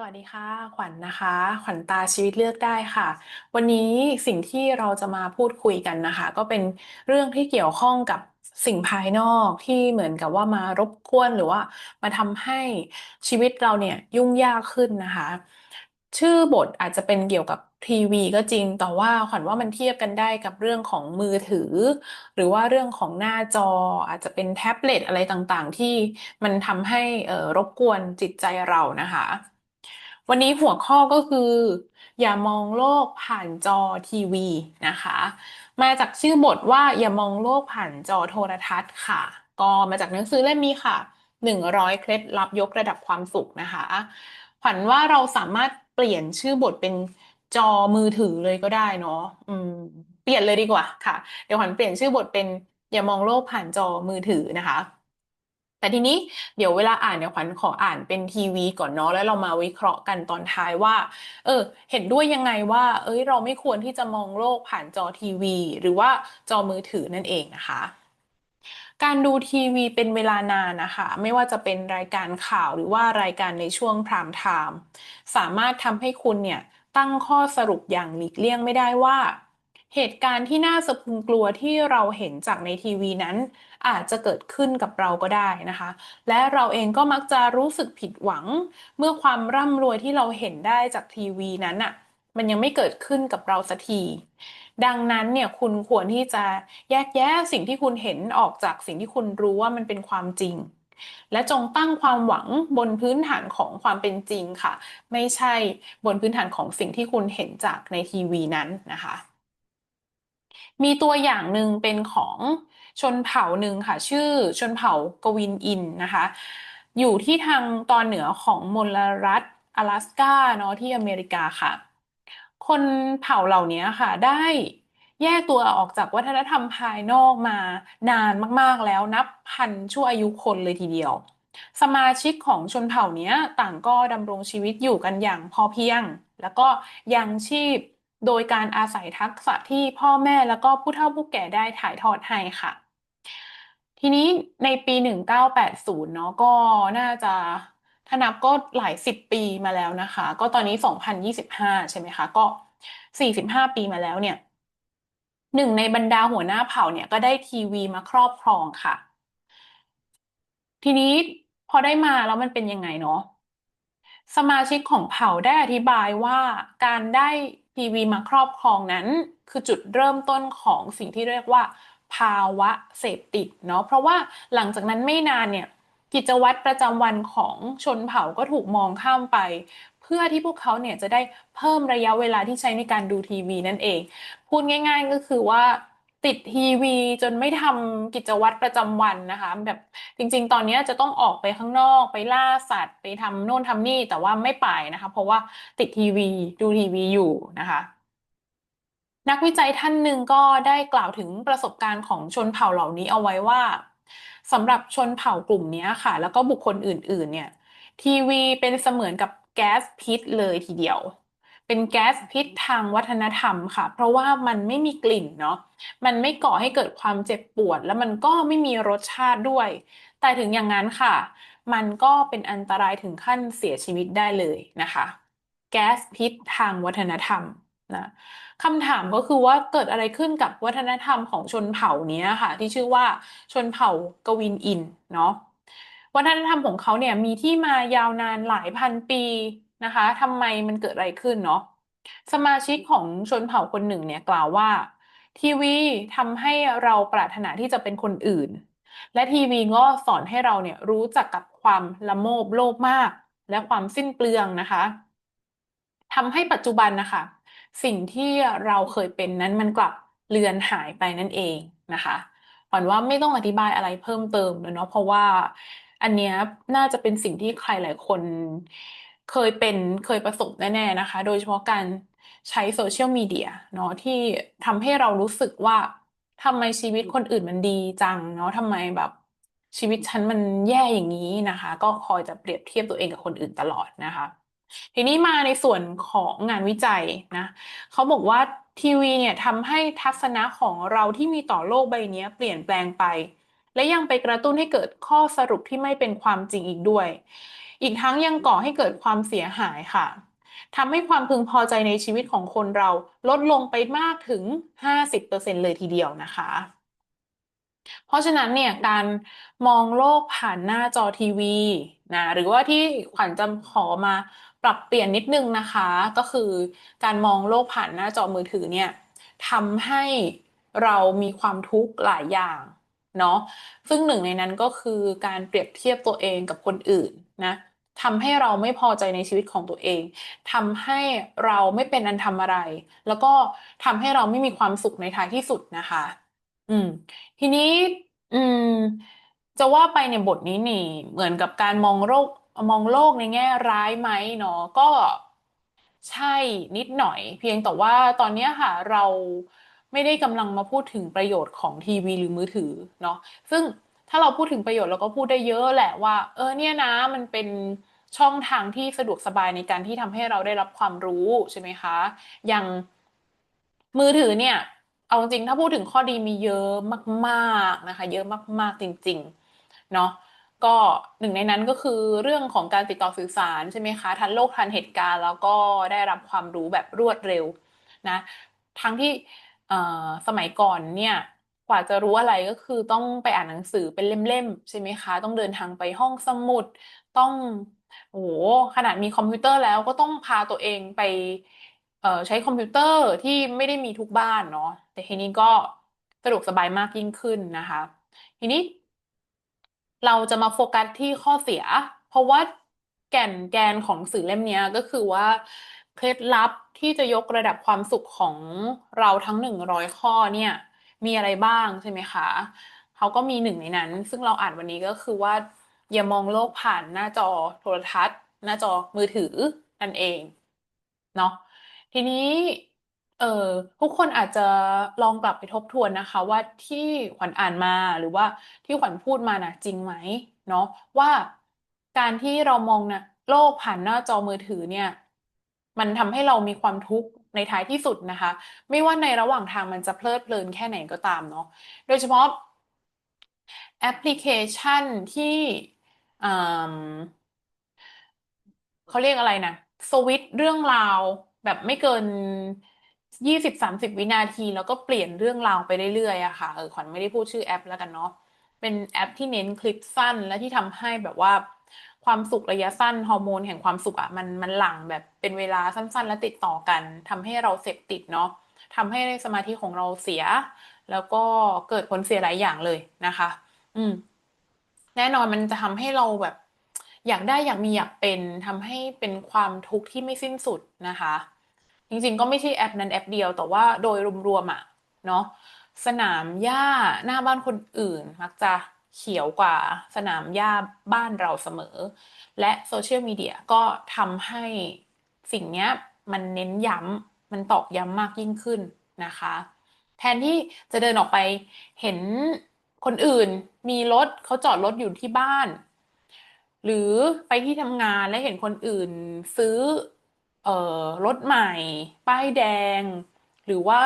สวัสดีค่ะ ขวัญนนะคะ ขวัญตาชีวิตเลือกได้ค่ะ วันนี้สิ่งที่เราจะมาพูดคุยกันนะคะ ก็เป็นเรื่องที่เกี่ยวข้องกับสิ่งภายนอกที่เหมือนกับว่ามารบกวนหรือว่ามาทำให้ชีวิตเราเนี่ยยุ่งยากขึ้นนะคะ ชื่อบทอาจจะเป็นเกี่ยวกับทีวีก็จริง แต่ว่าขวัญว่ามันเทียบกันได้กับเรื่องของมือถือ หรือว่าเรื่องของหน้าจออาจจะเป็นแท็บเล็ตอะไรต่างๆ ที่มันทำให้รบกวนจิตใจเรานะคะ วันนี้หัวข้อก็คือ อย่ามองโลกผ่านจอทีวีนะคะ มาจากชื่อบทว่าอย่ามองโลกผ่านจอโทรทัศน์ค่ะ ก็มาจากหนังสือเล่มนี้ค่ะหนึ่งร้อยเคล็ดลับยกระดับความสุขนะคะขวัญว่าเราสามารถเปลี่ยนชื่อบทเป็นจอมือถือเลยก็ได้เนาะอืม เปลี่ยนเลยดีกว่าค่ะ เดี๋ยวขวัญเปลี่ยนชื่อบทเป็นอย่ามองโลกผ่านจอมือถือนะคะ แต่ทีนี้เดี๋ยวเวลาอ่านเนี่ยขวัญขออ่านเป็นทีวีก่อนเนาะแล้วเรามาวิเคราะห์กันตอนท้ายว่า เออ เห็นด้วยยังไงว่า เอ้ย เราไม่ควรที่จะมองโลกผ่านจอทีวี หรือว่าจอมือถือนั่นเองนะคะ การดูทีวีเป็นเวลานานนะคะ ไม่ว่าจะเป็นรายการข่าวหรือว่ารายการในช่วงพรามไทม์สามารถทำให้คุณเนี่ยตั้งข้อสรุปอย่างหลีกเลี่ยงไม่ได้ว่า เหตุการณ์ที่น่าสะพึงกลัวที่เราเห็นจากในทีวีนั้น อาจจะเกิดขึ้นกับเราก็ได้นะคะ และเราเองก็มักจะรู้สึกผิดหวัง เมื่อความร่ำรวยที่เราเห็นได้จากทีวีนั้นอะมันยังไม่เกิดขึ้นกับเราสักที ดังนั้นเนี่ยคุณควรที่จะแยกแยะสิ่งที่คุณเห็นออกจากสิ่งที่คุณรู้ว่ามันเป็นความจริง และจงตั้งความหวังบนพื้นฐานของความเป็นจริงค่ะ ไม่ใช่บนพื้นฐานของสิ่งที่คุณเห็นจากในทีวีนั้นนะคะ มีตัวอย่างหนึ่งเป็นของชนเผ่าหนึ่งค่ะ ชื่อชนเผ่ากวินอินนะคะ อยู่ที่ทางตอนเหนือของมลรัฐ阿拉สกาเนาะที่อเมริกาค่ะ คนเผ่าเหล่านี้ค่ะ ได้แยกตัวออกจากวัฒนธรรมภายนอกมานานมากๆแล้วนับพันชั่วอายุคนเลยทีเดียว สมาชิกของชนเผ่านี้ต่างก็ดำรงชีวิตอยู่กันอย่างพอเพียง แล้วก็ยังชีพ โดยการอาศัยทักษะที่พ่อแม่แล้วก็ผู้เฒ่าผู้แก่ได้ถ่ายทอดให้ค่ะ ทีนี้ในปี 1980 เนาะก็น่าจะถ้านับก็หลายสิบปีมาแล้วนะคะ ก็ตอนนี้ 2025 ใช่ไหมคะ ก็ 45 ปีมาแล้วเนี่ยหนึ่งในบรรดาหัวหน้าเผ่าเนี่ยก็ได้ทีวีมาครอบครองค่ะ ทีนี้พอได้มาแล้วมันเป็นยังไงเนาะสมาชิกของเผ่าได้อธิบายว่าการได้ ทีวีมาครอบครองนั้น คือจุดเริ่มต้นของสิ่งที่เรียกว่า ภาวะเสพติดเนาะเพราะว่าหลังจากนั้นไม่นานเนี่ยกิจวัตรประจำวันของชนเผ่าก็ถูกมองข้ามไป เพื่อที่พวกเขาเนี่ยจะได้เพิ่มระยะเวลาที่ใช้ในการดูทีวีนั่นเอง พูดง่าย ๆ ก็คือว่า ติดทีวีจนไม่ทำกิจวัตรประจำวันนะคะ แบบจริง ๆ ตอนนี้จะต้องออกไปข้างนอกไปล่าสัตว์ ไปทำโน่นทำนี่แต่ว่าไม่ไปนะคะ เพราะว่าติดทีวีดูทีวีอยู่นะคะ นักวิจัยท่านหนึ่งก็ได้กล่าวถึงประสบการณ์ของชนเผ่าเหล่านี้เอาไว้ว่าสำหรับชนเผ่ากลุ่มนี้ค่ะ แล้วก็บุคคลอื่น ๆ เนี่ย ทีวีเป็นเสมือนกับแก๊สพิษเลยทีเดียว เป็นแก๊สพิษทางวัฒนธรรมค่ะ เพราะว่ามันไม่มีกลิ่นเนาะมันไม่ก่อให้เกิดความเจ็บปวด แล้วมันก็ไม่มีรสชาติด้วย แต่ถึงอย่างนั้นค่ะ มันก็เป็นอันตรายถึงขั้นเสียชีวิตได้เลยนะคะ แก๊สพิษทางวัฒนธรรมนะคำถามก็คือว่าเกิดอะไรขึ้นกับวัฒนธรรมของชนเผ่านี้ค่ะ ที่ชื่อว่าชนเผ่ากวินอินเนาะวัฒนธรรมของเขาเนี่ยมีที่มายาวนานหลายพันปี นะคะทำไมมันเกิดอะไรขึ้นเนาะสมาชิกของชนเผ่าคนหนึ่งเนี่ยกล่าวว่า ทีวีทำให้เราปรารถนาที่จะเป็นคนอื่น และทีวีก็สอนให้เราเนี่ยรู้จักกับความละโมบโลภมาก และความสิ้นเปลืองนะคะทำให้ปัจจุบันนะคะ สิ่งที่เราเคยเป็นนั้นมันกลับเลือนหายไปนั่นเองนะคะหวังว่าไม่ต้องอธิบายอะไรเพิ่มเติมเลยเนาะเพราะว่าอันนี้น่าจะเป็นสิ่งที่ใครหลายคน เคยเป็นเคยประสบแน่ ๆ นะคะ โดยเฉพาะการใช้โซเชียลมีเดียเนาะที่ทำให้เรารู้สึกว่าทำไมชีวิตคนอื่นมันดีจังเนาะทำไมแบบชีวิตฉันมันแย่อย่างนี้นะคะ ก็คอยจะเปรียบเทียบตัวเองกับคนอื่นตลอดนะคะ ทีนี้มาในส่วนของงานวิจัยนะเขาบอกว่าทีวีเนี่ยทำให้ทัศนะของเราที่มีต่อโลกใบนี้เปลี่ยนแปลงไป และยังไปกระตุ้นให้เกิดข้อสรุปที่ไม่เป็นความจริงอีกด้วย อีกทั้งยังก่อให้เกิดความเสียหายค่ะทำให้ความพึงพอใจในชีวิตของคนเราลดลงไปมากถึง 50%เลยทีเดียวนะคะ เพราะฉะนั้นเนี่ยการมองโลกผ่านหน้าจอทีวีนะหรือว่าที่ขวัญจะขอมาปรับเปลี่ยนนิดนึงนะคะ ก็คือการมองโลกผ่านหน้าจอมือถือเนี่ยทำให้เรามีความทุกข์หลายอย่างเนาะซึ่งหนึ่งในนั้นก็คือการเปรียบเทียบตัวเองกับคนอื่นนะ ทำให้เราไม่พอใจในชีวิตของตัวเองทำให้เราไม่เป็นอันทำอะไร แล้วก็ทำให้เราไม่มีความสุขในท้ายที่สุดนะคะ อืม ทีนี้ อืม จะว่าไปในบทนี้นี่ เหมือนกับการมองโลกมองโลกในแง่ร้ายไหมเนาะก็ใช่นิดหน่อย เพียงแต่ว่าตอนนี้ค่ะ เราไม่ได้กำลังมาพูดถึงประโยชน์ของทีวีหรือมือถือเนาะซึ่ง ถ้าเราพูดถึงประโยชน์เราก็พูดได้เยอะแหละว่า เออเนี่ยนะมันเป็นช่องทางที่สะดวกสบายในการที่ทำให้เราได้รับความรู้ใช่ไหมคะ อย่างมือถือเนี่ย เอาจริงถ้าพูดถึงข้อดีมีเยอะมากๆนะคะ เยอะมากๆจริง ๆ เนาะก็หนึ่งในนั้นก็คือเรื่องของการติดต่อสื่อสารใช่ไหมคะทันโลกทันเหตุการณ์ แล้วก็ได้รับความรู้แบบรวดเร็วนะทั้งที่สมัยก่อนเนี่ย กว่าจะรู้อะไรก็คือต้องไปอ่านหนังสือเป็นเล่มๆใช่ไหมคะ ต้องเดินทางไปห้องสมุด ต้องโอ้โหขนาดมีคอมพิวเตอร์แล้วก็ต้องพาตัวเองไปใช้คอมพิวเตอร์ที่ไม่ได้มีทุกบ้านเนาะแต่ทีนี้ก็สะดวกสบายมากยิ่งขึ้นนะคะ ทีนี้ เราจะมาโฟกัสที่ข้อเสีย เพราะว่าแก่นแกนของสื่อเล่มนี้ก็คือว่าเคล็ดลับที่จะยกระดับความสุขของเราทั้งหนึ่งร้อยข้อเนี่ย มีอะไรบ้างใช่ไหมคะเขาก็มีหนึ่งในนั้น ซึ่งเราอ่านวันนี้ก็คือว่า อย่ามองโลกผ่านหน้าจอโทรทัศน์ หน้าจอมือถือนั่นเองเนาะทีนี้ เออทุกคนอาจจะลองกลับไปทบทวนนะคะ ว่าที่ขวัญอ่านมาหรือว่าที่ขวัญพูดมานะจริงไหมเนาะว่าการที่เรามองนะโลกผ่านหน้าจอมือถือเนี่ย มันทำให้เรามีความทุกข์ ในท้ายที่สุดนะคะ ไม่ว่าในระหว่างทางมันจะเพลิดเพลินแค่ไหนก็ตามเนาะโดยเฉพาะแอปพลิเคชันที่เขาเรียกอะไรนะสวิตเรื่องราวแบบไม่เกินยี่สิบสามสิบวินาที แล้วก็เปลี่ยนเรื่องราวไปเรื่อยๆอะค่ะเออขวัญไม่ได้พูดชื่อแอปแล้วกันเนาะเป็นแอปที่เน้นคลิปสั้นและที่ทำให้แบบว่า ความสุขระยะสั้นฮอร์โมนแห่งความสุขอะมันมันหลั่งแบบเป็นเวลาสั้น ๆ และติดต่อกันทำให้เราเสพติดเนาะทำให้สมาธิของเราเสีย แล้วก็เกิดผลเสียหลายอย่างเลยนะคะ อืม แน่นอนมันจะทำให้เราแบบอยากได้อยากมีอยากเป็นทำให้เป็นความทุกข์ที่ไม่สิ้นสุดนะคะ จริงๆก็ไม่ใช่แอปนั้นแอปเดียว แต่ว่าโดยรวมๆอะเนาะสนามหญ้าหน้าบ้านคนอื่นมักจะ เขียวกว่าสนามหญ้าบ้านเราเสมอ และโซเชียลมีเดียก็ทำให้สิ่งนี้มันเน้นย้ำมันตอกย้ำมากยิ่งขึ้นนะคะ แทนที่จะเดินออกไปเห็นคนอื่นมีรถเขาจอดรถอยู่ที่บ้าน หรือไปที่ทำงานและเห็นคนอื่นซื้อออรถใหม่ ป้ายแดง หรือว่า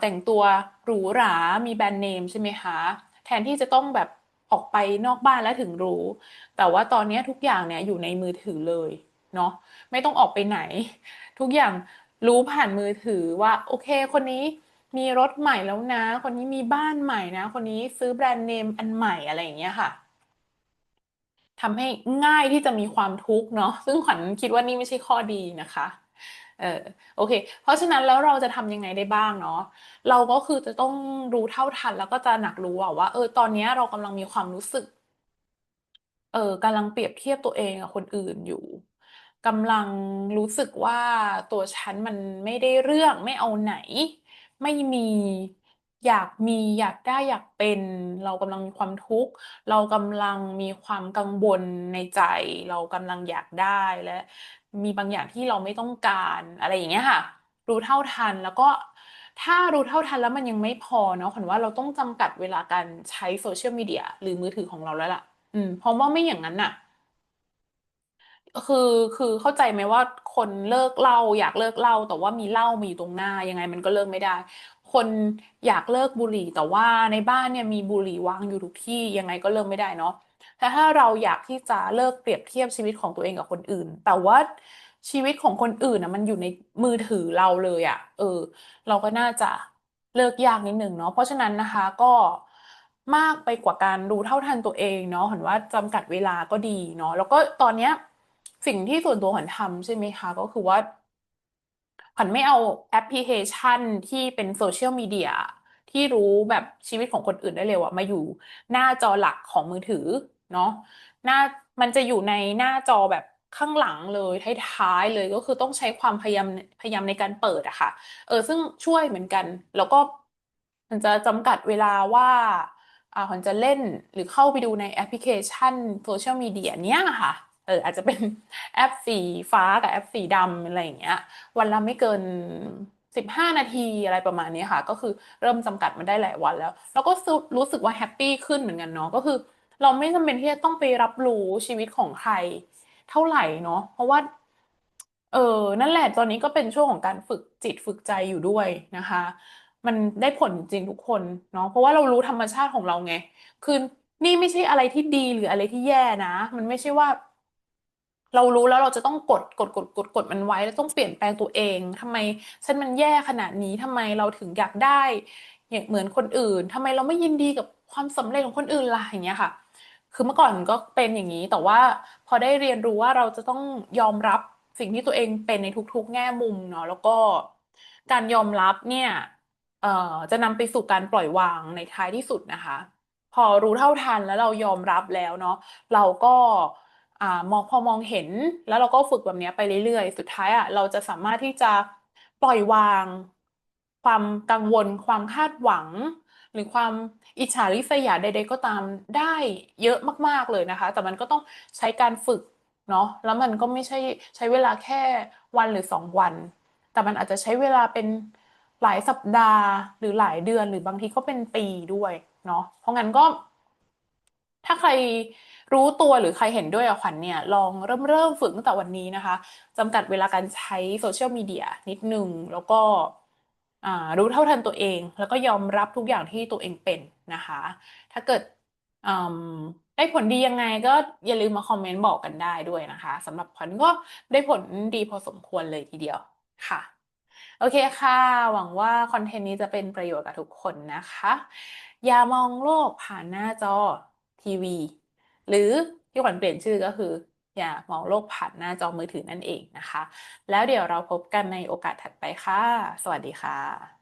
แต่งตัวหรูหรา มีแบรนด์เนมใช่ไหมคะ ทนที่จะต้องแบบออกไปนอกบ้านแล้วถึงรู้ แต่ว่าตอนนี้ทุกอย่างเนี่ยอยู่ในมือถือเลยเนาะไม่ต้องออกไปไหน ทุกอย่างรู้ผ่านมือถือว่าโอเค คนนี้มีรถใหม่แล้วนะ คนนี้มีบ้านใหม่นะ คนนี้ซื้อแบรนด์เนมอันใหม่อะไรอย่างเงี้ยค่ะทำให้ง่ายที่จะมีความทุกข์เนาะซึ่งขวัญคิดว่านี่ไม่ใช่ข้อดีนะคะ เออโอเค เพราะฉะนั้นแล้วเราจะทำยังไงได้บ้างเนาะเราก็คือจะต้องรู้เท่าทันแล้วก็จะหนักรู้ว่า เออ ตอนนี้เรากำลังมีความรู้สึก เออกำลังเปรียบเทียบตัวเองกับคนอื่นอยู่กำลังรู้สึกว่าตัวฉันมันไม่ได้เรื่องไม่เอาไหน ไม่มีอยากมีอยากได้อยากเป็น เรากำลังมีความทุกข์ เรากำลังมีความกังวลในใจ เรากำลังอยากได้และ มีบางอย่างที่เราไม่ต้องการอะไรอย่างเงี้ยค่ะ รู้เท่าทันแล้วก็ถ้ารู้เท่าทันแล้วมันยังไม่พอเนาะขวัญว่าเราต้องจำกัดเวลาการใช้โซเชียลมีเดียหรือมือถือของเราแล้วล่ะ อืมเพราะว่าไม่อย่างนั้นน่ะ คือคือเข้าใจไหมว่าคนเลิกเหล้าอยากเลิกเหล้าแต่ว่ามีเหล้ามาอยู่ตรงหน้ายังไงมันก็เลิกไม่ได้ คนอยากเลิกบุหรี่แต่ว่าในบ้านเนี่ยมีบุหรี่วางอยู่ทุกที่ยังไงก็เลิกไม่ได้เนาะ แต่ถ้าเราอยากที่จะเลิกเปรียบเทียบชีวิตของตัวเองกับคนอื่น แต่ว่าชีวิตของคนอื่นนะมันอยู่ในมือถือเราเลยอะเออ เราก็น่าจะเลิกยากนิดหนึ่งเนาะเพราะฉะนั้นนะคะก็มากไปกว่าการรู้เท่าทันตัวเองเนาะเห็นว่าจำกัดเวลาก็ดีเนาะแล้วก็ตอนเนี้ย สิ่งที่ส่วนตัวขวัญทำใช่ไหมคะ ก็คือว่าขวัญไม่เอาแอปพลิเคชันที่เป็นโซเชียลมีเดียที่รู้แบบชีวิตของคนอื่นได้เร็วอะมาอยู่หน้าจอหลักของมือถือ เนาะหน้ามันจะอยู่ในหน้าจอแบบข้างหลังเลยท้ายๆเลยก็คือต้องใช้ความพยายามพยายามในการเปิดอะค่ะ เออซึ่งช่วยเหมือนกัน แล้วก็มันจะจำกัดเวลาว่าอ่ามันจะเล่นหรือเข้าไปดูในแอปพลิเคชันโซเชียลมีเดียเนี้ยค่ะเอออาจจะเป็นแอปสีฟ้ากับแอปสีดำอะไรอย่างเงี้ย วันละไม่เกินสิบห้านาทีอะไรประมาณนี้ค่ะ ก็คือเริ่มจำกัดมาได้หลายวันแล้ว แล้วก็รู้สึกว่าแฮปปี้ขึ้นเหมือนกันเนาะก็คือ เราไม่จำเป็นที่จะต้องไปรับรู้ชีวิตของใคร เท่าไหร่เนาะเพราะว่า เออนั่นแหละตอนนี้ก็เป็นช่วงของการฝึกจิตฝึกใจอยู่ด้วยนะคะ มันได้ผลจริงทุกคนเนาะเพราะว่าเรารู้ธรรมชาติของเราไง คือนี่ไม่ใช่อะไรที่ดีหรืออะไรที่แย่นะ มันไม่ใช่ว่า เรารู้แล้วเราจะต้องกดกดกดกดกดมันไว้ แล้วต้องเปลี่ยนแปลงตัวเองทำไมฉันมันแย่ขนาดนี้ทำไมเราถึงอยากได้อย่างเหมือนคนอื่นทำไมเราไม่ยินดีกับความสำเร็จของคนอื่นล่ะอย่างเงี้ยค่ะ คือเมื่อก่อนก็เป็นอย่างนี้ แต่ว่าพอได้เรียนรู้ว่าเราจะต้องยอมรับสิ่งที่ตัวเองเป็นในทุกๆ แง่มุมเนาะแล้วก็การยอมรับเนี่ยเอ่อจะนำไปสู่การปล่อยวางในท้ายที่สุดนะคะ พอรู้เท่าทันแล้วเรายอมรับแล้วเนาะเราก็อ่ามองพอมองเห็นแล้วเราก็ฝึกแบบนี้ไปเรื่อยๆ สุดท้ายอะเราจะสามารถที่จะปล่อยวาง ความกังวล ความคาดหวัง หรือความอิจฉาริษยาใด ๆ ก็ตามได้เยอะมากๆเลยนะคะ แต่มันก็ต้องใช้การฝึกเนาะแล้วมันก็ไม่ใช่ใช้เวลาแค่วันหรือสองวัน แต่มันอาจจะใช้เวลาเป็นหลายสัปดาห์ หรือหลายเดือนหรือบางทีก็เป็นปีด้วยเนาะเพราะงั้นก็ ถ้าใครรู้ตัวหรือใครเห็นด้วยกับขวัญเนี่ย ลองเริ่มเริ่มฝึกตั้งแต่วันนี้นะคะจำกัดเวลาการใช้โซเชียลมีเดียนิดหนึ่งแล้วก็ รู้เท่าทันตัวเอง แล้วก็ยอมรับทุกอย่างที่ตัวเองเป็นนะคะ ถ้าเกิดได้ผลดียังไงก็อย่าลืมมาคอมเมนต์บอกกันได้ด้วยนะคะสำหรับขวัญก็ได้ผลดีพอสมควรเลยทีเดียวค่ะ โอเคค่ะ หวังว่าคอนเทนต์นี้จะเป็นประโยชน์กับทุกคนนะคะ อย่ามองโลกผ่านหน้าจอทีวี หรือที่ขวัญเปลี่ยนชื่อก็คือ อย่ามองโลกผ่านหน้าจอมือถือนั่นเองนะคะ แล้วเดี๋ยวเราพบกันในโอกาสถัดไปค่ะ สวัสดีค่ะ